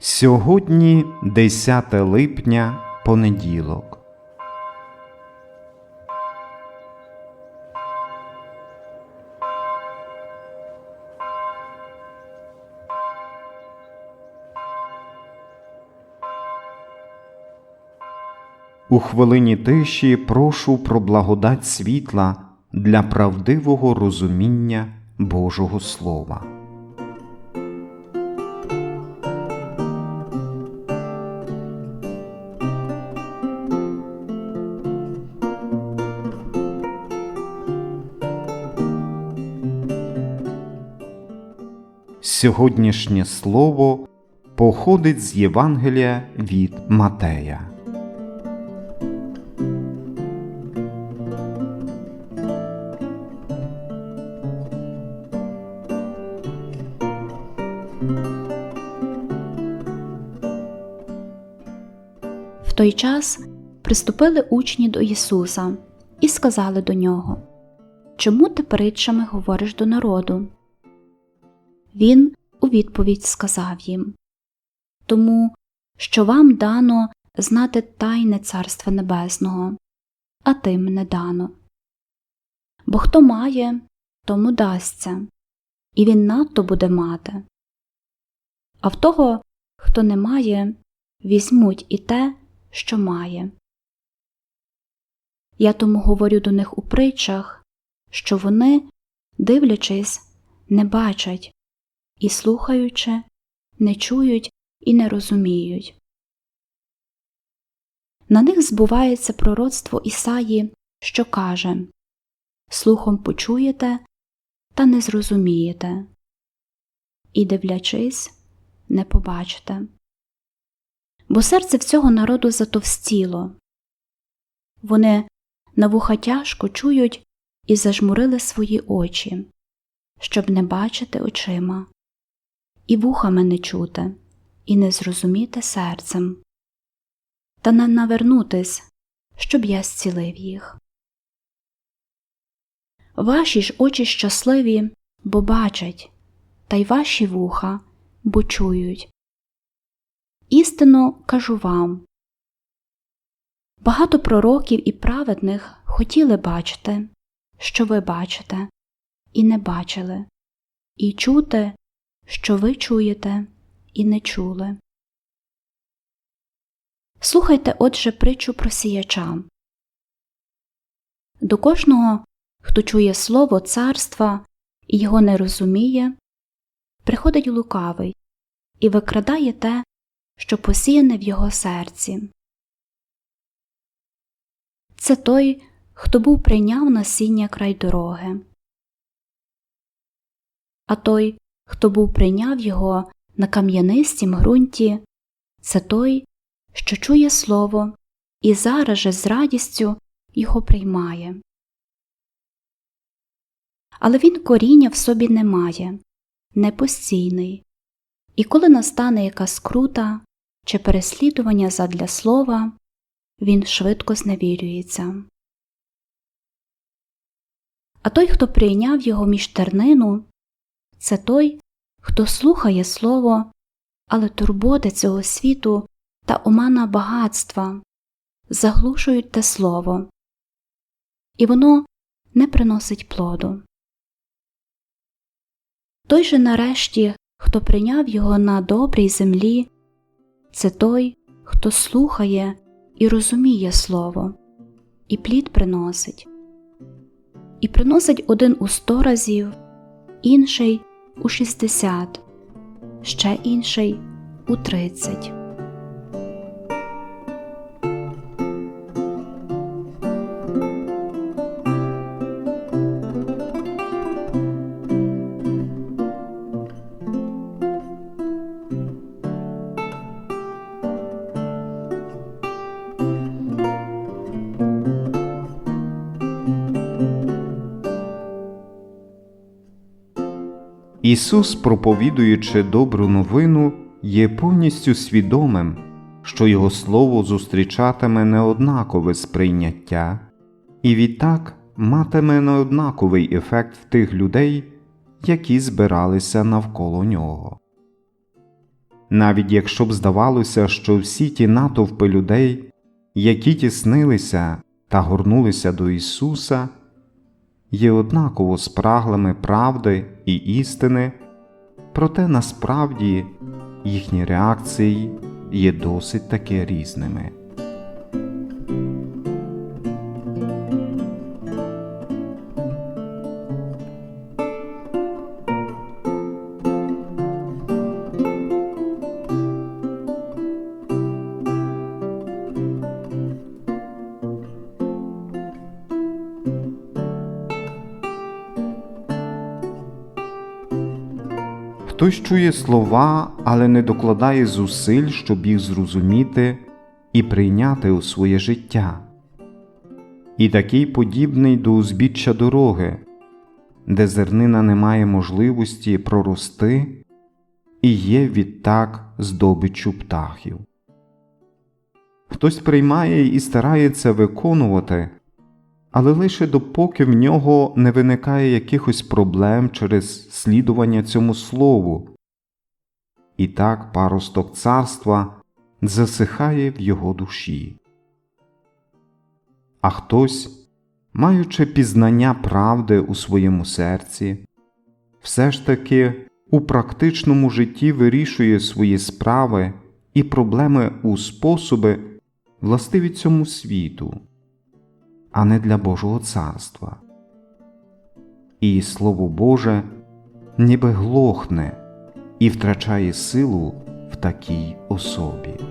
Сьогодні 10 липня, понеділок. У хвилині тиші прошу про благодать світла для правдивого розуміння Божого Слова. Сьогоднішнє слово походить з Євангелія від Матея. В той час приступили учні до Ісуса і сказали до нього Чому ти притчами говориш до народу? Він у відповідь сказав їм Тому, що вам дано знати тайне Царства Небесного, а тим не дано. Бо хто має, тому дасться, і він надто буде мати. А в того, хто не має, візьмуть і те, що має. Я тому говорю до них у притчах, що вони, дивлячись, не бачать, і слухаючи, не чують і не розуміють. На них збувається пророцтво Ісаї, що каже Слухом почуєте та не зрозумієте, і, дивлячись, не побачите. Бо серце в цього народу затовстіло. Вони на вуха тяжко чують і зажмурили свої очі, щоб не бачити очима, і вухами не чути, і не зрозуміти серцем, та не навернутись, щоб я зцілив їх. Ваші ж очі щасливі, бо бачать, та й ваші вуха, бо чують. Істинно кажу вам багато пророків і праведних хотіли бачити, що ви бачите, і не бачили, і чути, що ви чуєте, і не чули. Слухайте отже притчу про сіяча. До кожного, хто чує слово царства і його не розуміє, приходить лукавий і викрадає те, що посіяне в його серці. Це той, хто був прийняв насіння край дороги. А той, хто був прийняв його на кам'янистім ґрунті, це той, що чує слово і зараз же з радістю його приймає. Але він коріння в собі не має, непостійний, і коли настане якась скрута чи переслідування задля слова, він швидко зневірюється. А той, хто прийняв його між тернину, це той, хто слухає слово, але турботи цього світу та омана багатства заглушують те слово, і воно не приносить плоду. Той же нарешті, хто прийняв його на добрій землі, це той, хто слухає і розуміє слово, і плід приносить, і приносить один у сто разів, інший у шістдесят, ще інший у тридцять. Ісус, проповідуючи добру новину, є повністю свідомим, що Його Слово зустрічатиме неоднакове сприйняття, і відтак матиме неоднаковий ефект в тих людей, які збиралися навколо нього. навіть якщо б здавалося, що всі ті натовпи людей, які тіснилися та горнулися до Ісуса, є однаково спраглими правди і істини, проте насправді їхні реакції є досить таки різними. Хтось чує слова, але не докладає зусиль, щоб їх зрозуміти і прийняти у своє життя. І такий подібний до узбіччя дороги, де зернина не має можливості прорости і є відтак здобиччю птахів. Хтось приймає і старається виконувати, але лише допоки в нього не виникає якихось проблем через слідування цьому слову. І так паросток царства засихає в його душі. А хтось, маючи пізнання правди у своєму серці, все ж таки у практичному житті вирішує свої справи і проблеми у способи, властиві цьому світу а не для Божого царства. І Слово Боже ніби глохне і втрачає силу в такій особі.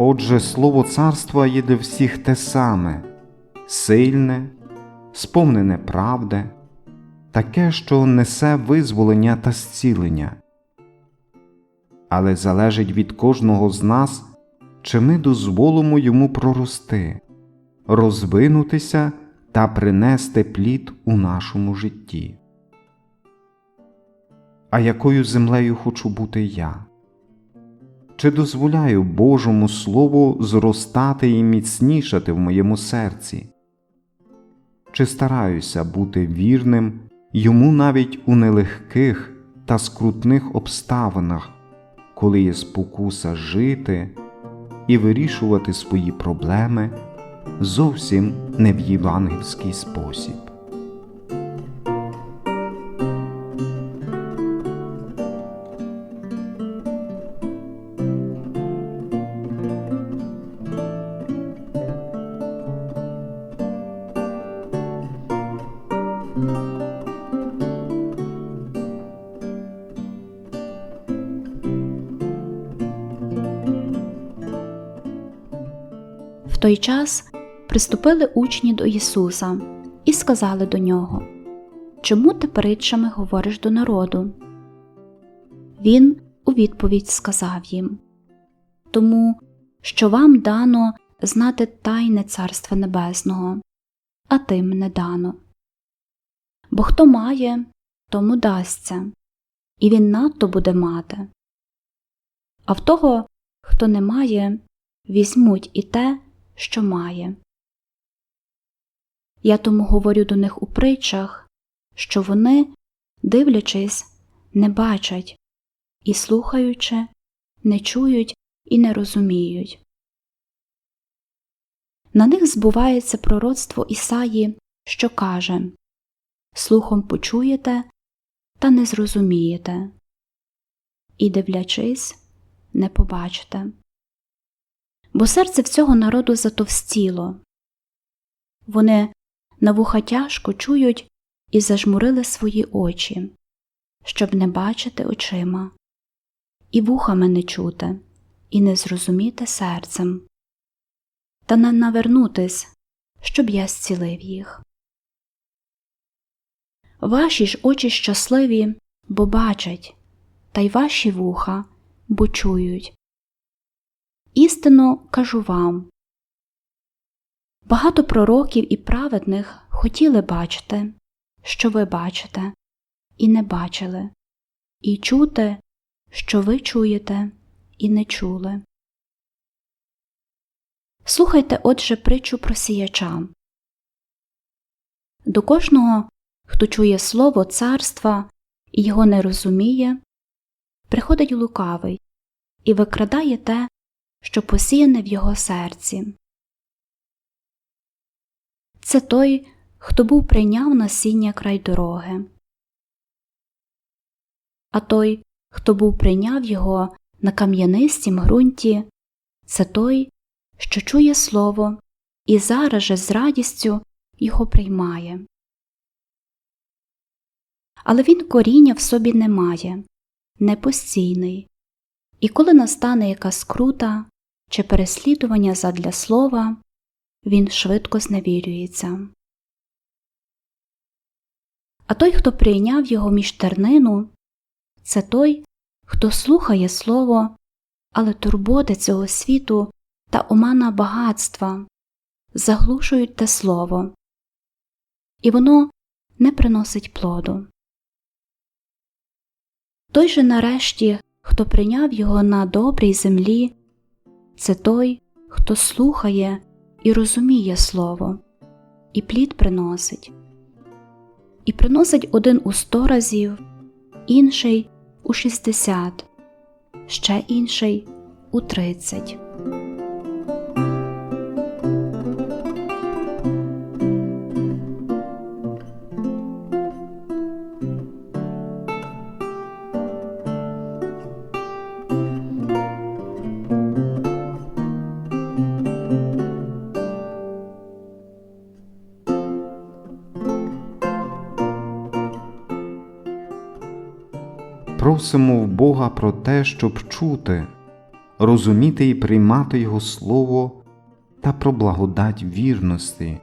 Отже, слово царства є для всіх те саме сильне, сповнене правди, таке, що несе визволення та зцілення. Але залежить від кожного з нас, чи ми дозволимо йому прорости, розвинутися та принести плід у нашому житті. А якою землею хочу бути я? Чи дозволяю Божому Слову зростати і міцнішати в моєму серці? Чи стараюся бути вірним йому навіть у нелегких та скрутних обставинах, коли є спокуса жити і вирішувати свої проблеми зовсім не в євангельський спосіб? В той час приступили учні до Ісуса і сказали до нього Чому ти притчами говориш до народу? Він у відповідь сказав їм Тому, що вам дано знати тайне Царства Небесного, а тим не дано. Бо хто має, тому дасться, і він надто буде мати. А в того, хто не має, візьмуть і те, що має. Я тому говорю до них у притчах, що вони, дивлячись, не бачать, і слухаючи, не чують і не розуміють. На них збувається пророцтво Ісаї, що каже Слухом почуєте та не зрозумієте, і, дивлячись, не побачите бо серце в цього народу затовстіло. Вони на вуха тяжко чують і зажмурили свої очі, щоб не бачити очима, і вухами не чути, і не зрозуміти серцем, та не навернутись, щоб я зцілив їх. Ваші ж очі щасливі, бо бачать, та й ваші вуха, бо чують. Істинно кажу вам Багато пророків і праведних хотіли бачити, що ви бачите, і не бачили, і чути, що ви чуєте, і не чули. Слухайте отже притчу про сіяча. До кожного, хто чує слово царства і його не розуміє, приходить лукавий і викрадає те, що посіяне в його серці. Це той, хто був прийняв насіння край дороги. А той, хто був прийняв його на кам'янистім ґрунті, це той, що чує слово і зараз же з радістю його приймає. Але він коріння в собі не має, непостійний, і коли настане якась скрута чи переслідування задля слова, він швидко зневірюється. А той, хто прийняв його між тернину, це той, хто слухає слово, але турботи цього світу та омана багатства заглушують те слово, і воно не приносить плоду. Той же нарешті, хто прийняв його на добрій землі, це той, хто слухає і розуміє слово, і плід приносить, і приносить один у сто разів, інший у шістдесят, ще інший у тридцять. Просимо в Бога про те, щоб чути, розуміти і приймати Його Слово та про благодать вірності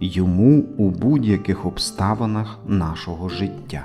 йому у будь-яких обставинах нашого життя.